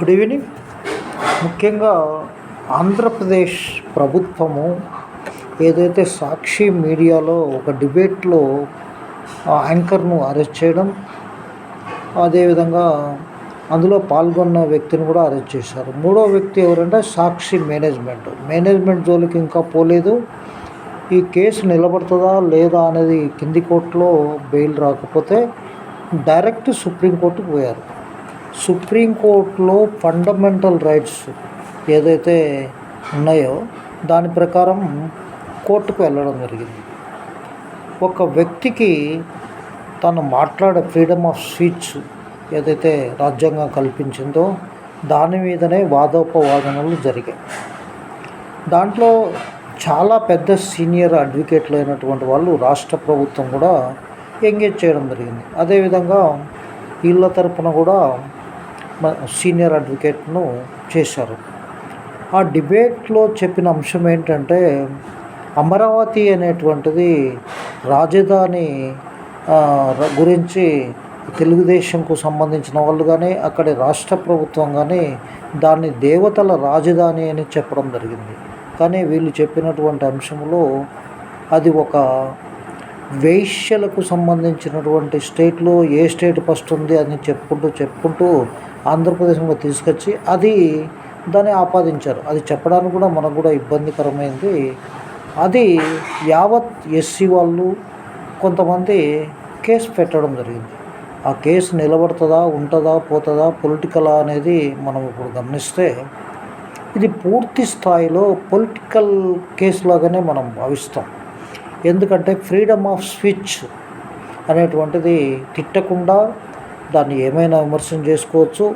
Good evening ముఖ్యంగా ఆంధ్రప్రదేశ్ ప్రభుత్వము ఏదైతే సాక్షి మీడియాలో ఒక డిబేట్లో ఆ యాంకర్ను అరెస్ట్ చేయడం అదేవిధంగా అందులో పాల్గొన్న వ్యక్తిని కూడా అరెస్ట్ చేశారు. మూడో వ్యక్తి ఎవరంటే సాక్షి మేనేజ్మెంట్. మేనేజ్మెంట్ జోలికి ఇంకా పోలేదు. ఈ కేసు నిలబడుతుందా లేదా అనేది కింది కోర్టులో బెయిల్ రాకపోతే డైరెక్ట్ సుప్రీంకోర్టుకు పోయారు. సుప్రీంకోర్టులో ఫండమెంటల్ రైట్స్ ఏదైతే ఉన్నాయో దాని ప్రకారం కోర్టుకు వెళ్ళడం జరిగింది. ఒక వ్యక్తికి తను మాట్లాడే ఫ్రీడమ్ ఆఫ్ స్పీచ్ ఏదైతే రాజ్యాంగం కల్పించిందో దాని మీదనే వాదోపవాదనలు జరిగాయి. దాంట్లో చాలా పెద్ద సీనియర్ అడ్వకేట్లు అయినటువంటి వాళ్ళు రాష్ట్ర ప్రభుత్వం కూడా ఎంగేజ్ చేయడం జరిగింది. అదేవిధంగా వీళ్ళ తరపున కూడా సీనియర్ అడ్వకేట్ను చేశారు. ఆ డిబేట్లో చెప్పిన అంశం ఏంటంటే అమరావతి అనేటువంటిది రాజధాని గురించి తెలుగుదేశంకు సంబంధించిన వాళ్ళు కానీ అక్కడి రాష్ట్ర ప్రభుత్వం కానీ దాన్ని దేవతల రాజధాని అని చెప్పడం జరిగింది. కానీ వీళ్ళు చెప్పినటువంటి అంశంలో అది ఒక వేశ్యలకు సంబంధించినటువంటి స్టేట్లో ఏ స్టేట్ ఫస్ట్ ఉంది అని చెప్పుకుంటూ చెప్పుకుంటూ ఆంధ్రప్రదేశ్లో తీసుకొచ్చి అది దాన్ని ఆపాదించారు. అది చెప్పడానికి కూడా మనకు కూడా ఇబ్బందికరమైంది. అది యావత్ ఎస్సీ వాళ్ళు కొంతమంది కేసు పెట్టడం జరిగింది. ఆ కేసు నిలబడుతుందా ఉంటుందా పోతుందా పొలిటికలా అనేది మనం ఇప్పుడు గమనిస్తే ఇది పూర్తి స్థాయిలో పొలిటికల్ కేసు లాగానే మనం భావిస్తాం. ఎందుకంటే ఫ్రీడమ్ ఆఫ్ స్పీచ్ అనేటువంటిది తిట్టకుండా దాన్ని ఏమైనా విమర్శన చేసుకోవచ్చు.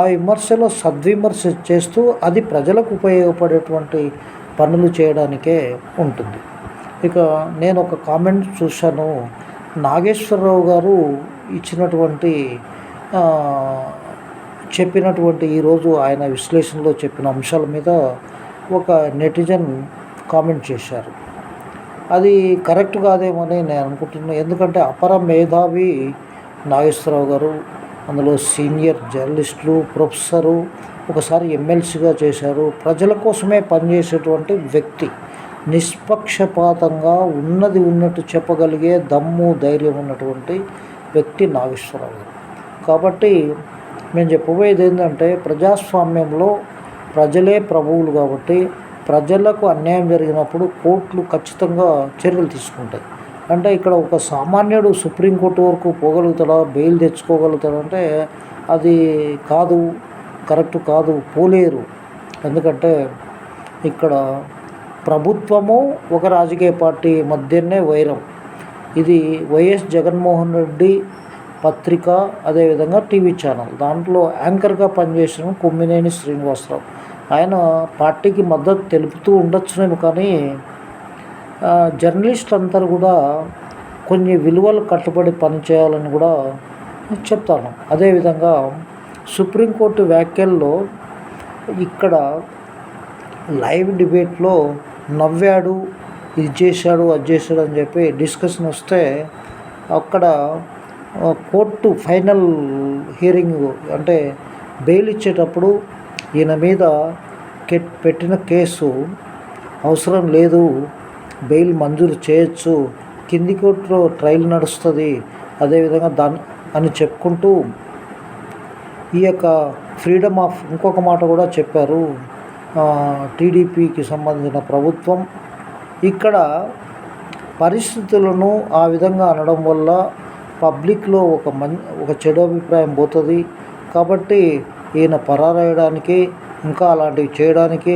ఆ విమర్శలో సద్విమర్శ చేస్తూ అది ప్రజలకు ఉపయోగపడేటువంటి పనులు చేయడానికే ఉంటుంది. ఇక నేను ఒక కామెంట్ చూశాను. నాగేశ్వరరావు గారు ఇచ్చినటువంటి చెప్పినటువంటి ఈరోజు ఆయన విశ్లేషణలో చెప్పిన అంశాల మీద ఒక నెటిజన్ కామెంట్ చేశారు. అది కరెక్ట్ కాదేమని నేను అనుకుంటున్నాను ఎందుకంటే అపర మేధావి నాగేశ్వరరావు గారు అందులో సీనియర్ జర్నలిస్టులు ప్రొఫెసరు ఒకసారి ఎమ్మెల్సీగా చేశారు. ప్రజల కోసమే పనిచేసేటువంటి వ్యక్తి. నిష్పక్షపాతంగా ఉన్నది ఉన్నట్టు చెప్పగలిగే దమ్ము ధైర్యం ఉన్నటువంటి వ్యక్తి నాగేశ్వరరావు గారు. కాబట్టి మేము చెప్పబోయేది ఏంటంటే ప్రజాస్వామ్యంలో ప్రజలే ప్రభువులు కాబట్టి ప్రజలకు అన్యాయం జరిగినప్పుడు కోర్టులు ఖచ్చితంగా చర్యలు తీసుకుంటాయి. అంటే ఇక్కడ ఒక సామాన్యుడు సుప్రీంకోర్టు వరకు పోగలుగుతాడా? బెయిల్ తెచ్చుకోగలుగుతాడంటే అది కాదు కరెక్ట్ కాదు పోలేరు. ఎందుకంటే ఇక్కడ ప్రభుత్వము ఒక రాజకీయ పార్టీ మధ్యనే వైరం. ఇది వైఎస్ జగన్మోహన్ రెడ్డి పత్రిక అదేవిధంగా టీవీ ఛానల్. దాంట్లో యాంకర్గా పనిచేసిన కొమ్మినేని శ్రీనివాసరావు. ఆయన పార్టీకి మద్దతు తెలుపుతూ ఉండొచ్చునేమో కానీ జర్నలిస్ట్ అందరూ కూడా కొన్ని విలువలు కట్టుబడి పనిచేయాలని కూడా చెప్తాను. అదేవిధంగా సుప్రీంకోర్టు వ్యాఖ్యల్లో ఇక్కడ లైవ్ డిబేట్లో నవ్వాడు ఇది చేశాడు అది చేశాడు అని చెప్పి డిస్కషన్ వస్తే అక్కడ కోర్టు ఫైనల్ హియరింగ్ అంటే బెయిల్ ఇచ్చేటప్పుడు ఈయన మీద పెట్టిన కేసు అవసరం లేదు బెయిల్ మంజూరు చేయొచ్చు. కింది కోర్టులో ట్రయల్ నడుస్తుంది. అదేవిధంగా దాని అని చెప్పుకుంటూ ఈ యొక్క ఫ్రీడమ్ ఆఫ్ ఇంకొక మాట కూడా చెప్పారు. టీడీపీకి సంబంధించిన ప్రభుత్వం. ఇక్కడ పరిస్థితులను ఆ విధంగా అనడం వల్ల పబ్లిక్లో ఒక మం ఒక చెడు అభిప్రాయం పోతుంది. కాబట్టి ఈయన పరారయడానికి ఇంకా అలాంటివి చేయడానికి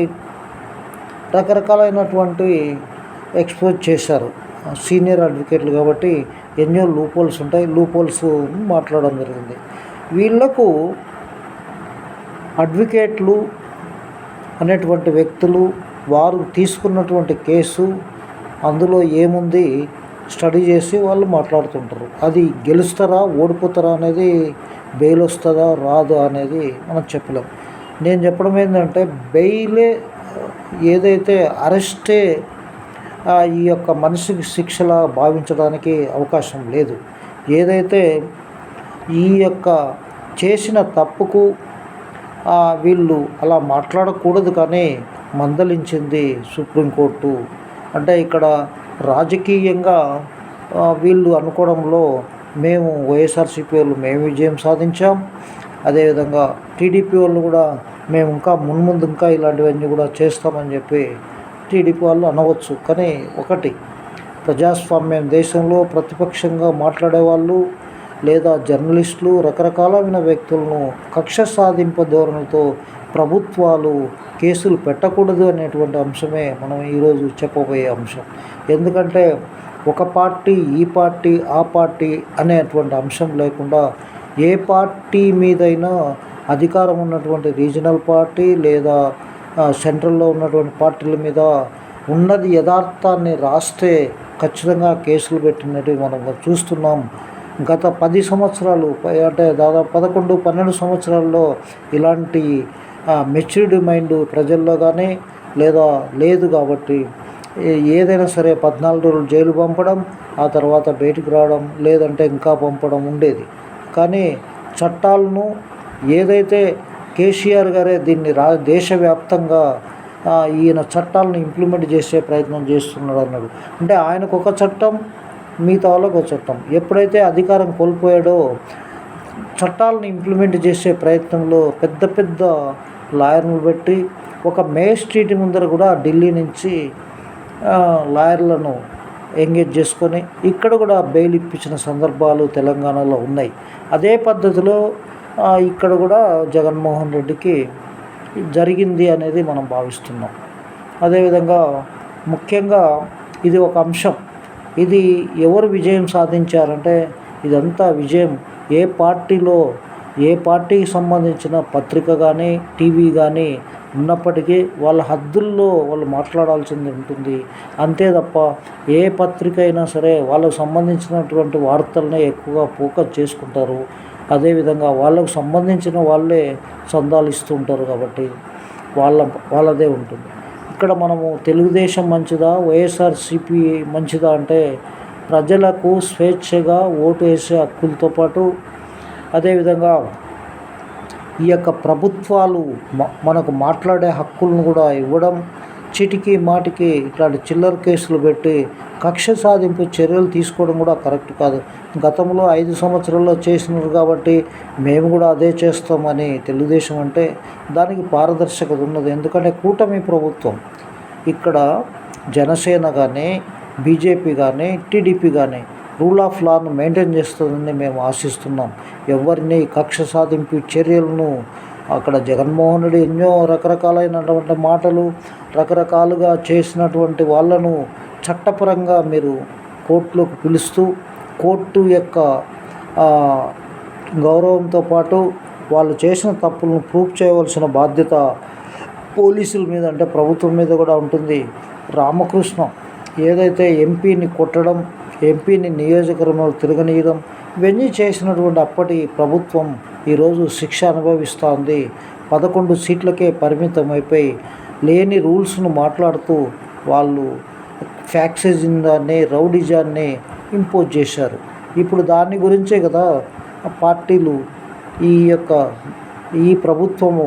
రకరకాలైనటువంటి ఎక్స్పోజ్ చేశారు. సీనియర్ అడ్వకేట్లు కాబట్టి ఎన్నో లూపోల్స్ ఉంటాయి. లూపోల్స్ మాట్లాడడం జరిగింది. వీళ్ళకు అడ్వకేట్లు అనేటువంటి వ్యక్తులు వారు తీసుకున్నటువంటి కేసు అందులో ఏముంది స్టడీ చేసి వాళ్ళు మాట్లాడుతుంటారు. అది గెలుస్తారా ఓడిపోతారా అనేది బెయిల్ వస్తుందా రాదా అనేది మనం చెప్పలేం. నేను చెప్పడం ఏంటంటే బెయిలే ఏదైతే అరెస్టే ఈ యొక్క మనసుకి శిక్షలా భావించడానికి అవకాశం లేదు. ఏదైతే ఈ యొక్క చేసిన తప్పుకు వీళ్ళు అలా మాట్లాడకూడదు కానీ మందలించింది సుప్రీంకోర్టు అంటే ఇక్కడ రాజకీయంగా వీళ్ళు అనుకోవడంలో మేము వైఎస్ఆర్సీపీ వాళ్ళు మేము విజయం సాధించాం. అదేవిధంగా టీడీపీ వాళ్ళు కూడా మేము ఇంకా మున్ముందు ఇంకా ఇలాంటివన్నీ కూడా చేస్తామని చెప్పి టీడీపీ వాళ్ళు అనవచ్చు. కానీ ఒకటి ప్రజాస్వామ్యం దేశంలో ప్రతిపక్షంగా మాట్లాడేవాళ్ళు లేదా జర్నలిస్టులు రకరకాలైన వ్యక్తులను కక్ష సాధింపు ధోరణితో ప్రభుత్వాలు కేసులు పెట్టకూడదు అనేటువంటి అంశమే మనం ఈరోజు చెప్పబోయే అంశం. ఎందుకంటే ఒక పార్టీ ఈ పార్టీ ఆ పార్టీ అనేటువంటి అంశం లేకుండా ఏ పార్టీ మీదైనా అధికారం ఉన్నటువంటి రీజనల్ పార్టీ లేదా సెంట్రల్లో ఉన్నటువంటి పార్టీల మీద ఉన్నది యథార్థాన్ని రాస్తే ఖచ్చితంగా కేసులు పెట్టినట్టు మనం చూస్తున్నాం. గత పది సంవత్సరాలు అంటే దాదాపు పదకొండు పన్నెండు సంవత్సరాల్లో ఇలాంటి మెచ్యూర్డ్ మైండ్ ప్రజల్లో కానీ లేదా లేదు కాబట్టి ఏదైనా సరే పద్నాలుగు రోజులు జైలు పంపడం ఆ తర్వాత బయటికి రావడం లేదంటే ఇంకా పంపడం ఉండేది. కానీ చట్టాలను ఏదైతే కేసీఆర్ గారే దీన్ని రా దేశవ్యాప్తంగా ఈయన చట్టాలను ఇంప్లిమెంట్ చేసే ప్రయత్నం చేస్తున్నాడు అన్నాడు. అంటే ఆయనకు ఒక చట్టం మిగతా వాళ్ళకు ఒక చట్టం. ఎప్పుడైతే అధికారం కోల్పోయాడో చట్టాలను ఇంప్లిమెంట్ చేసే ప్రయత్నంలో పెద్ద పెద్ద లాయర్లు పెట్టి ఒక మే స్ట్రీట్ ముందర కూడా ఢిల్లీ నుంచి లాయర్లను ఎంగేజ్ చేసుకొని ఇక్కడ కూడా బెయిల్ ఇప్పించిన సందర్భాలు తెలంగాణలో ఉన్నాయి. అదే పద్ధతిలో ఇక్కడ కూడా జగన్మోహన్ రెడ్డికి జరిగింది అనేది మనం భావిస్తున్నాం. అదేవిధంగా ముఖ్యంగా ఇది ఒక అంశం. ఇది ఎవరు విజయం సాధించారంటే ఇదంతా విజయం ఏ పార్టీలో ఏ పార్టీకి సంబంధించిన పత్రిక కానీ టీవీ కానీ ఉన్నప్పటికీ వాళ్ళ హద్దుల్లో వాళ్ళు మాట్లాడాల్సింది ఉంటుంది. అంతే తప్ప ఏ పత్రిక అయినా సరే వాళ్ళకు సంబంధించినటువంటి వార్తలనే ఎక్కువగా ఫోకస్ చేసుకుంటారు. అదేవిధంగా వాళ్ళకు సంబంధించిన వాళ్ళే చందాలు ఇస్తుంటారు కాబట్టి వాళ్ళ వాళ్ళదే ఉంటుంది. ఇక్కడ మనము తెలుగుదేశం మంచిదా వైఎస్ఆర్సిపి మంచిదా అంటే ప్రజలకు స్వేచ్ఛగా ఓటు వేసే హక్కులతో పాటు అదేవిధంగా ఈ యొక్క ప్రభుత్వాలు మనకు మాట్లాడే హక్కులను కూడా ఇవ్వడం చిటికి మాటికి ఇట్లాంటి చిల్లర కేసులు పెట్టి కక్ష సాధింపు చర్యలు తీసుకోవడం కూడా కరెక్ట్ కాదు. గతంలో ఐదు సంవత్సరాల్లో చేసినారు కాబట్టి మేము కూడా అదే చేస్తామని తెలుగుదేశం అంటే దానికి పారదర్శకత ఉన్నది. ఎందుకంటే కూటమి ప్రభుత్వం ఇక్కడ జనసేన కానీ బీజేపీ కానీ టీడీపీ కానీ రూల్ ఆఫ్ లాను మెయింటైన్ చేస్తుందని మేము ఆశిస్తున్నాం. ఎవరిని కక్ష సాధింపు చర్యలను అక్కడ జగన్మోహనుడు ఎన్నో రకరకాలైనటువంటి మాటలు రకరకాలుగా చేసినటువంటి వాళ్ళను చట్టపరంగా మీరు కోర్టులోకి పిలుస్తూ కోర్టు యొక్క గౌరవంతో పాటు వాళ్ళు చేసిన తప్పులను ప్రూఫ్ చేయవలసిన బాధ్యత పోలీసుల మీద అంటే ప్రభుత్వం మీద కూడా ఉంటుంది. రామకృష్ణ ఏదైతే ఎంపీని కొట్టడం ఎంపీని నియోజకవర్గంలో తిరగనీయడం ఇవన్నీ చేసినటువంటి అప్పటి ప్రభుత్వం ఈరోజు శిక్ష అనుభవిస్తోంది. పదకొండు సీట్లకే పరిమితమైపోయి లేని రూల్స్ను మాట్లాడుతూ వాళ్ళు ఫ్యాక్సిజాన్ని రౌడిజాన్ని ఇంపోజ్ చేశారు. ఇప్పుడు దాని గురించే కదా పార్టీలు ఈ యొక్క ఈ ప్రభుత్వము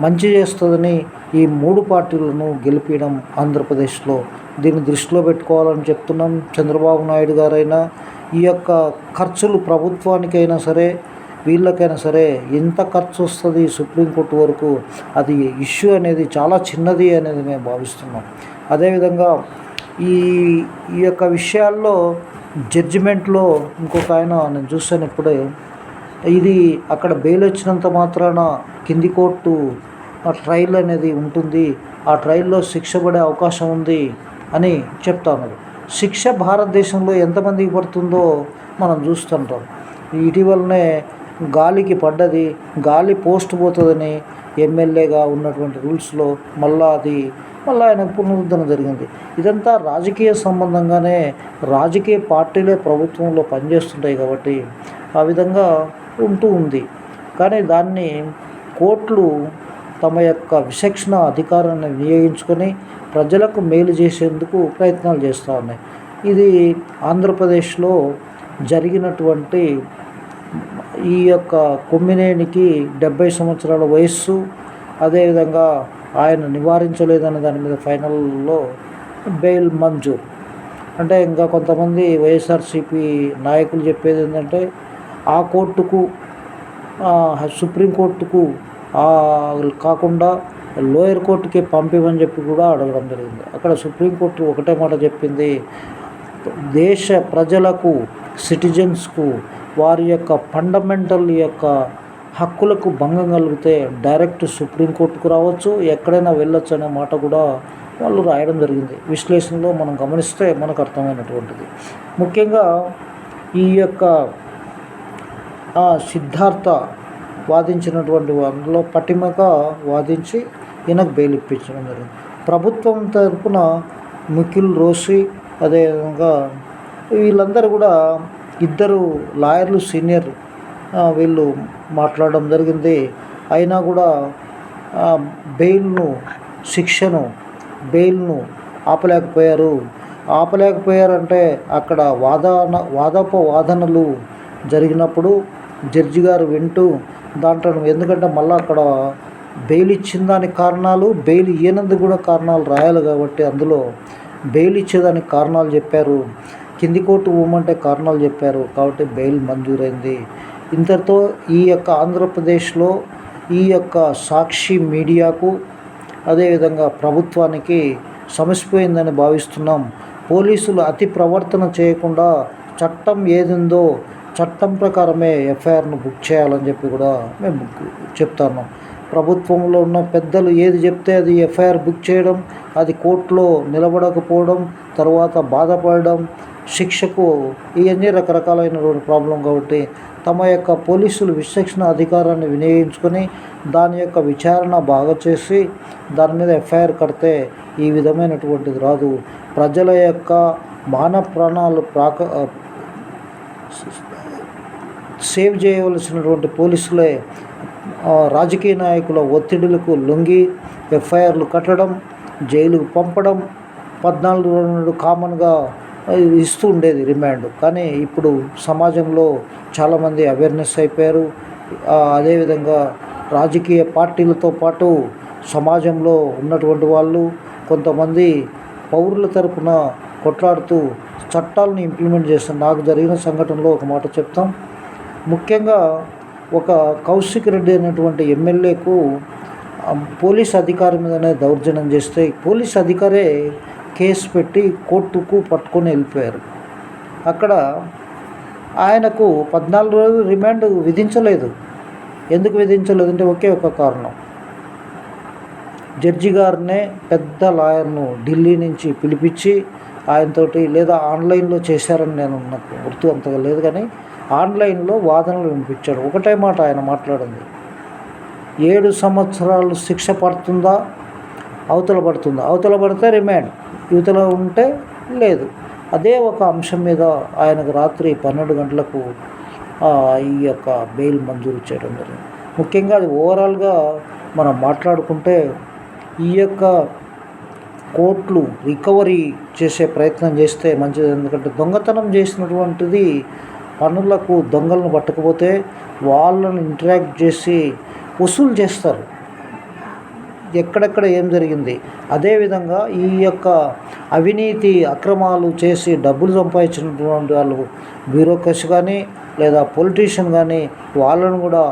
మంచి చేస్తుందని ఈ మూడు పార్టీలను గెలిపించడం ఆంధ్రప్రదేశ్లో. దీన్ని దృష్టిలో పెట్టుకోవాలని చెప్తున్నాం. చంద్రబాబు నాయుడు గారైనా ఈ యొక్క ఖర్చులు ప్రభుత్వానికైనా సరే వీళ్ళకైనా సరే ఎంత ఖర్చు వస్తుంది సుప్రీంకోర్టు వరకు? అది ఇష్యూ అనేది చాలా చిన్నది అనేది మేము భావిస్తున్నాం. అదేవిధంగా ఈ ఈ యొక్క విషయాల్లో జడ్జిమెంట్లో ఇంకొక ఆయన నేను చూశాను ఇప్పుడే ఇది అక్కడ బెయిల్ వచ్చినంత మాత్రాన కింది కోర్టు ట్రైల్ ట్రయల్ అనేది ఉంటుంది. ఆ ట్రయల్లో శిక్ష పడే అవకాశం ఉంది అని చెప్తా ఉన్నారు. శిక్ష భారతదేశంలో ఎంతమందికి పడుతుందో మనం చూస్తుంటాం. ఇటీవలనే గాలికి పడ్డది గాలి పోస్ట్ పోతుందని ఎమ్మెల్యేగా ఉన్నటువంటి రూల్స్లో మళ్ళా అది మళ్ళీ ఆయనకు పునరుద్ధరణ జరిగింది. ఇదంతా రాజకీయ సంబంధంగానే రాజకీయ పార్టీలే ప్రభుత్వంలో పనిచేస్తుంటాయి కాబట్టి ఆ విధంగా ఉంటూ ఉంది. కానీ దాన్ని కోర్టులు తమ యొక్క విచక్షణ అధికారాన్ని వినియోగించుకొని ప్రజలకు మేలు చేసేందుకు ప్రయత్నాలు చేస్తూ ఉన్నాయి. ఇది ఆంధ్రప్రదేశ్లో జరిగినటువంటి ఈ యొక్క కొమ్మినేనికి డెబ్బై సంవత్సరాల వయస్సు అదేవిధంగా ఆయన నివారించలేదన్న దాని మీద ఫైనల్లో బెయిల్ మంజూర్. అంటే ఇంకా కొంతమంది వైఎస్ఆర్సీపీ నాయకులు చెప్పేది ఏంటంటే ఆ కోర్టుకు సుప్రీంకోర్టుకు కాకుండా లోయర్ కోర్టుకి పంపిమని చెప్పి కూడా అడగడం జరిగింది. అక్కడ సుప్రీంకోర్టు ఒకటే మాట చెప్పింది దేశ ప్రజలకు సిటిజన్స్కు వారి యొక్క ఫండమెంటల్ యొక్క హక్కులకు భంగం కలిగితే డైరెక్ట్ సుప్రీంకోర్టుకు రావచ్చు. ఎక్కడైనా వెళ్ళొచ్చు అనే మాట కూడా వాళ్ళు రాయడం జరిగింది. విశ్లేషణలో మనం గమనిస్తే మనకు అర్థమైనటువంటిది. ముఖ్యంగా ఈ యొక్క ఆ సిద్ధార్థ వాదించినటువంటి వారిలో పటిమగా వాదించి ఈయనకు బెయిల్ ఇప్పించడం జరిగింది. ప్రభుత్వం తరపున ముఖిల్ రోసి అదేవిధంగా వీళ్ళందరూ కూడా ఇద్దరు లాయర్లు సీనియర్ వీళ్ళు మాట్లాడడం జరిగింది. అయినా కూడా బెయిల్ను శిక్షను బెయిల్ను ఆపలేకపోయారు. ఆపలేకపోయారంటే అక్కడ వాదన వాదోపవాదనలు జరిగినప్పుడు జడ్జి గారు వింటూ దాంట్లో ఎందుకంటే మళ్ళీ అక్కడ బెయిల్ ఇచ్చిన దానికి కారణాలు బెయిల్ ఇయ్యనందుకు కూడా కారణాలు రాయాలి కాబట్టి అందులో బెయిల్ ఇచ్చేదానికి కారణాలు చెప్పారు. కింది కోర్టు పోమంటే కారణాలు చెప్పారు కాబట్టి బెయిల్ మంజూరైంది. ఇంతటితో ఈ యొక్క ఆంధ్రప్రదేశ్లో ఈ యొక్క సాక్షి మీడియాకు అదేవిధంగా ప్రభుత్వానికి సమసిపోయిందని భావిస్తున్నాం. పోలీసులు అతి ప్రవర్తన చేయకుండా చట్టం ఏదిందో చట్టం ప్రకారమే ఎఫ్ఐఆర్ను బుక్ చేయాలని చెప్పి కూడా మేము చెప్తాను ప్రభుత్వంలో ఉన్న పెద్దలు ఏది చెప్తే అది ఎఫ్ఐఆర్ బుక్ చేయడం అది కోర్టులో నిలబడకపోవడం తర్వాత బాధపడడం శిక్షకు ఇవన్నీ రకరకాలైనటువంటి ప్రాబ్లం కాబట్టి తమ యొక్క పోలీసులు విశ్లేషణ అధికారాన్ని వినియోగించుకొని దాని యొక్క విచారణ బాగా చేసి దాని మీద ఎఫ్ఐఆర్ కడితే ఈ విధమైనటువంటిది రాదు. ప్రజల యొక్క మాన ప్రాణాలు ప్రాక సేవ్ చేయవలసినటువంటి పోలీసులే రాజకీయ నాయకుల ఒత్తిడులకు లొంగి ఎఫ్ఐఆర్లు కట్టడం జైలుకు పంపడం పద్నాలుగు రెండు కామన్గా ఇస్తూ ఉండేది రిమాండ్. కానీ ఇప్పుడు సమాజంలో చాలామంది అవేర్నెస్ అయిపోయారు. అదేవిధంగా రాజకీయ పార్టీలతో పాటు సమాజంలో ఉన్నటువంటి వాళ్ళు కొంతమంది పౌరుల తరపున కొట్లాడుతూ చట్టాలను ఇంప్లిమెంట్ చేస్తారు నాకు జరిగిన సంఘటనలో ఒక మాట చెప్తాం. ముఖ్యంగా ఒక కౌశిక్ రెడ్డి అనేటువంటి ఎమ్మెల్యేకు పోలీస్ అధికారి మీదనే దౌర్జన్యం చేస్తే పోలీస్ అధికారే కేసు పెట్టి కోర్టుకు పట్టుకొని వెళ్ళిపోయారు. అక్కడ ఆయనకు పద్నాలుగు రోజులు రిమాండ్ విధించలేదు. ఎందుకు విధించలేదు అంటే ఒకే ఒక కారణం. జడ్జి గారినే పెద్ద లాయర్ను ఢిల్లీ నుంచి పిలిపించి ఆయనతోటి లేదా ఆన్లైన్లో చేశారని నేను నాకు గుర్తు అంతగా లేదు కానీ ఆన్లైన్లో వాదనలు వినిపించాడు ఒకటే మాట ఆయన మాట్లాడింది. ఏడు సంవత్సరాలు శిక్ష పడుతుందా? అవతల పడుతుందా? అవతల పడితే రిమాండ్ యువతల ఉంటే లేదు. అదే ఒక అంశం మీద ఆయనకు రాత్రి పన్నెండు గంటలకు ఈ యొక్క బెయిల్ మంజూరు చేయడం జరిగింది. ముఖ్యంగా అది ఓవరాల్గా మనం మాట్లాడుకుంటే ఈ యొక్క కోట్లు రికవరీ చేసే ప్రయత్నం చేస్తే మంచిది. ఎందుకంటే దొంగతనం చేసినటువంటిది పనులకు దొంగలను పట్టకపోతే వాళ్ళని ఇంటరాక్ట్ చేసి వసూలు చేస్తారు. ఎక్కడెక్కడ ఏం జరిగింది? అదేవిధంగా ఈ యొక్క అవినీతి అక్రమాలు చేసి డబ్బులు సంపాదించినటువంటి వాళ్ళు బ్యూరోక్రసీ కానీ లేదా పొలిటీషియన్ కానీ వాళ్ళను కూడా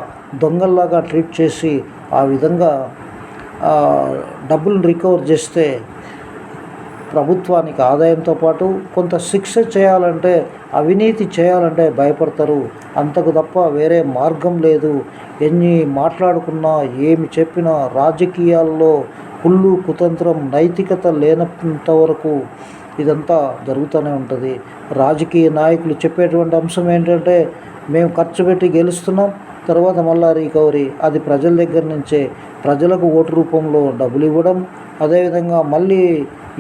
దొంగల్లాగా ట్రీట్ చేసి ఆ విధంగా డబ్బులను రికవర్ చేస్తే ప్రభుత్వానికి ఆదాయంతో పాటు కొంత శిక్ష చేయాలంటే అవినీతి చేయాలంటే భయపడతారు. అంతకు తప్ప వేరే మార్గం లేదు. ఎన్ని మాట్లాడుకున్నా ఏమి చెప్పినా రాజకీయాల్లో కుళ్ళు కుతంత్రం నైతికత లేనంత వరకు ఇదంతా జరుగుతూనే ఉంటుంది. రాజకీయ నాయకులు చెప్పేటువంటి అంశం ఏంటంటే మేము ఖర్చు పెట్టి గెలుస్తున్నాం తర్వాత మళ్ళా రికవరీ. అది ప్రజల దగ్గర నుంచే ప్రజలకు ఓటు రూపంలో డబ్బులు ఇవ్వడం అదేవిధంగా మళ్ళీ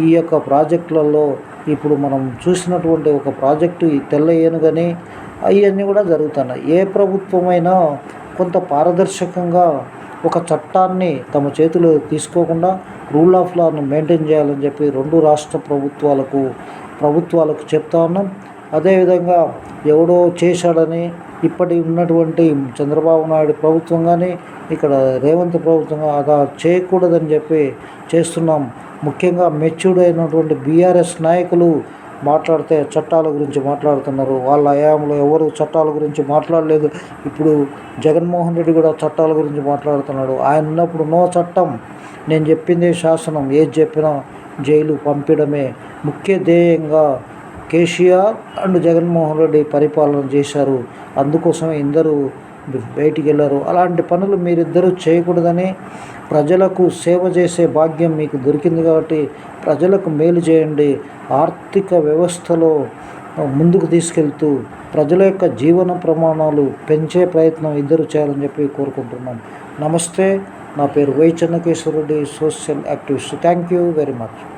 ఈ యొక్క ప్రాజెక్టులలో ఇప్పుడు మనం చూసినటువంటి ఒక ప్రాజెక్టు ఈ తెల్ల ఏనుగని అవన్నీ కూడా జరుగుతున్నాయి. ఏ ప్రభుత్వమైనా కొంత పారదర్శకంగా ఒక చట్టాన్ని తమ చేతిలో తీసుకోకుండా రూల్ ఆఫ్ లాను మెయింటైన్ చేయాలని చెప్పి రెండు రాష్ట్ర ప్రభుత్వాలకు ప్రభుత్వాలకు చెప్తా ఉన్నాం. అదేవిధంగా ఎవడో చేశాడని ఇప్పటి ఉన్నటువంటి చంద్రబాబు నాయుడు ప్రభుత్వం కానీ ఇక్కడ రేవంత్ ప్రభుత్వం అలా చేయకూడదని చెప్పి చేస్తున్నాం. ముఖ్యంగా మెచ్యూర్డ్ అయినటువంటి బీఆర్ఎస్ నాయకులు మాట్లాడితే చట్టాల గురించి మాట్లాడుతున్నారు. వాళ్ళ హయాంలో ఎవరు చట్టాల గురించి మాట్లాడలేదు. ఇప్పుడు జగన్మోహన్ రెడ్డి కూడా చట్టాల గురించి మాట్లాడుతున్నాడు. ఆయన ఉన్నప్పుడు నో చట్టం నేను చెప్పింది శాసనం ఏది చెప్పినా జైలు పంపించడమే ముఖ్య ధ్యేయంగా కేసీఆర్ అండ్ జగన్మోహన్ రెడ్డి పరిపాలన చేశారు. అందుకోసమే ఇందరూ బయటికి వెళ్ళరు అలాంటి పనులు మీరిద్దరూ చేయకూడదని ప్రజలకు సేవ చేసే భాగ్యం మీకు దొరికింది కాబట్టి ప్రజలకు మేలు చేయండి. ఆర్థిక వ్యవస్థలో ముందుకు తీసుకెళ్తూ ప్రజల యొక్క జీవన ప్రమాణాలు పెంచే ప్రయత్నం ఇద్దరు చేయాలని చెప్పి కోరుకుంటున్నాం. నమస్తే నా పేరు Y చెన్నకేశ్వరుడి Reddy social activist. Thank you very much.